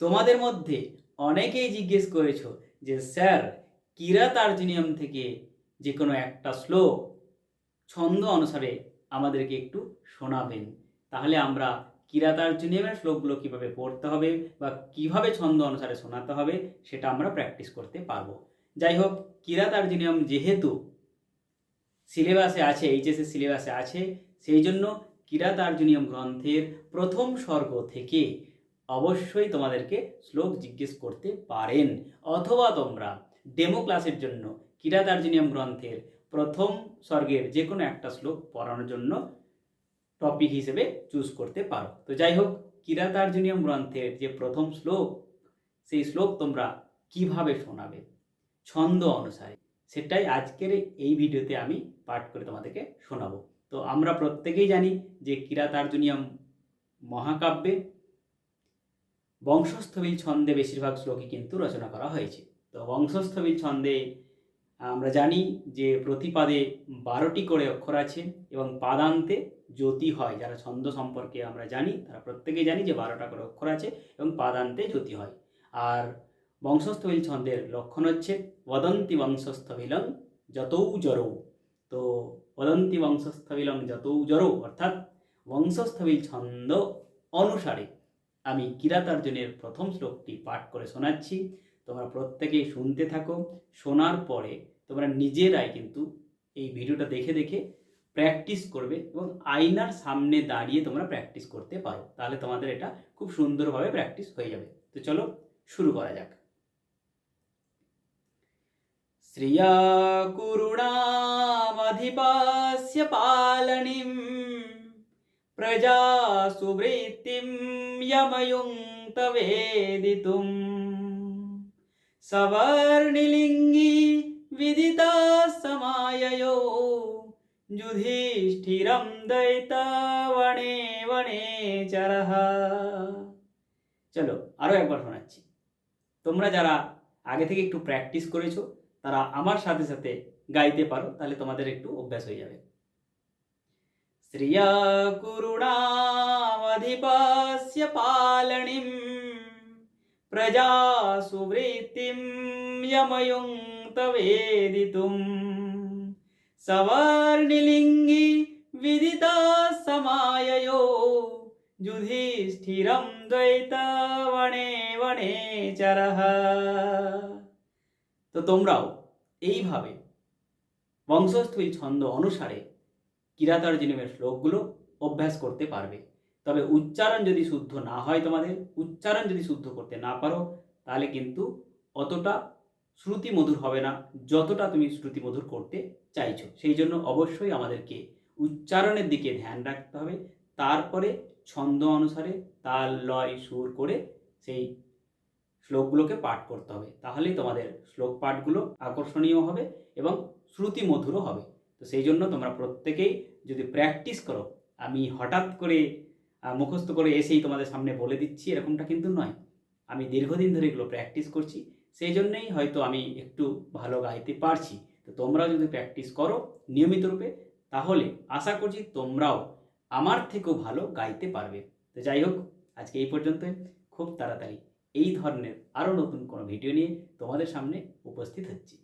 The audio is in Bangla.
তোমাদের মধ্যে অনেকেই জিজ্ঞেস করেছ যে, স্যার কিরাত আর্জুনিয়াম থেকে যে কোনো একটা শ্লোক ছন্দ অনুসারে আমাদেরকে একটু শোনাবেন? তাহলে আমরা কিরাত আর্জুনিয়ামের শ্লোকগুলো কীভাবে পড়তে হবে বা কীভাবে ছন্দ অনুসারে শোনাতে হবে সেটা আমরা প্র্যাকটিস করতে পারব। যাই হোক কিরাত আর্জুনিয়াম যেহেতু সিলেবাসে আছে এইচএসের সিলেবাসে আছে, সেই জন্য কিরাত আর্জুনিয়াম গ্রন্থের প্রথম স্বর্গ থেকে অবশ্যই তোমাদেরকে শ্লোক জিজ্ঞেস করতে পারেন। অথবা তোমরা ডেমো ক্লাসের জন্য কিরাত আর্জুনিয়াম গ্রন্থের প্রথম স্বর্গের যে কোনো একটা শ্লোক পড়ানোর জন্য টপিক হিসেবে চুজ করতে পারো। তো যাই হোক কিরাতার্জুনিয়াম গ্রন্থের যে প্রথম শ্লোক, সেই শ্লোক তোমরা কীভাবে শোনাবে, ছন্দ অনুসারে, সেটাই আজকের এই ভিডিওতে আমি পাঠ করে তোমাদেরকে শোনাবো। তো আমরা প্রত্যেকেই জানি যে কিরাতার্জুনিয়ম মহাকাব্যে বংশস্থবিল ছন্দে বেশিরভাগ শ্লোকই কিন্তু রচনা করা হয়েছে। তো বংশস্থবিল ছন্দে আমরা জানি যে প্রতিপাদে বারোটি করে অক্ষর আছে এবং পাদান্তে জ্যোতি হয়। যারা ছন্দ সম্পর্কে আমরা জানি, তারা প্রত্যেকেই জানি যে বারোটা করে অক্ষর আছে এবং পাদান্তে জ্যোতি হয়। আর বংশস্থবিল ছন্দের লক্ষণ হচ্ছে বদন্তি বংশস্থবিলং যতৌ জরৌ তো বদন্তি বংশস্থবিলং যতৌ জরৌ অর্থাৎ বংশস্থবিল ছন্দ অনুসারে। আমি কিরাতার্জুনের প্রথম শ্লোকটি পাঠ করে শোনাচ্ছি। তোমরা প্রত্যেকেই শুনতে থাকো। শোনার পরে তোমরা নিজেরাই কিন্তু এই ভিডিওটা দেখে দেখে প্র্যাকটিস করবে এবং আয়নার সামনে দাঁড়িয়ে তোমরা প্র্যাকটিস করতে পারো। তাহলে তোমাদের এটা খুব সুন্দরভাবে প্র্যাকটিস হয়ে যাবে। তো চলো শুরু করা যাক। শ্রিয়া কুরুণামধিপাস্য পালনিম প্রজা সুবৃত্তিম यमयुङ्क्त वेदितुं सवर्णिलिङ्गी विदिता समाययो যুধিষ্ঠিরম দৈতবণে বণে চরহ চলো আরও একবার শোনাচ্ছি তোমরা যারা আগে থেকে একটু প্র্যাকটিস করেছো তারা আমার সাথে সাথে গাইতে পারো তাহলে তোমাদের একটু অভ্যাস হয়ে যাবে শ্রিয়া কুরুণামধিপস্য পালনিম প্রজা সুবৃত্তিম यमयुङ्क्त वेदितुं सवर्णिलिङ्गी विदिता समाययो যুধিষ্ঠিরম দ্বৈতবণে বণে চরহ তো তোমরাও এইভাবে বংশস্থির ছন্দ অনুসারে কিরাতার্জুনিমের শ্লোকগুলো অভ্যাস করতে পারবে। তবে উচ্চারণ যদি শুদ্ধ না হয় তোমাদের, উচ্চারণ যদি শুদ্ধ করতে না পারো, তাহলে কিন্তু অতটা শ্রুতি মধুর হবে না, যতটা তুমি শ্রুতি মধুর করতে চাইছো। সেই জন্য অবশ্যই আমাদেরকে উচ্চারণের দিকে ধ্যান রাখতে হবে। তারপরে ছন্দ অনুসারে তাল, লয়, সুর করে সেই শ্লোকগুলোকে পাঠ করতে হবে। তাহলেই তোমাদের শ্লোক পাঠগুলো আকর্ষণীয় হবে এবং শ্রুতি মধুরও হবে। তো সেই জন্য তোমরা প্রত্যেকেই যদি প্র্যাকটিস করো, আমি হঠাৎ করে মুখস্থ করে এসেই তোমাদের সামনে বলে দিচ্ছি, এরকমটা কিন্তু নয়। আমি দীর্ঘদিন ধরে এগুলো প্র্যাকটিস করছি, সেই জন্যেই হয়তো আমি একটু ভালো গাইতে পারছি। তো তোমরাও যদি প্র্যাকটিস করো নিয়মিত রূপে, তাহলে আশা করছি তোমরাও আমার থেকেও ভালো গাইতে পারবে। তো যাই হোক, আজকে এই পর্যন্তই। খুব তাড়াতাড়ি এই ধরনের আরও নতুন কোনো ভিডিও নিয়ে তোমাদের সামনে উপস্থিত হচ্ছি।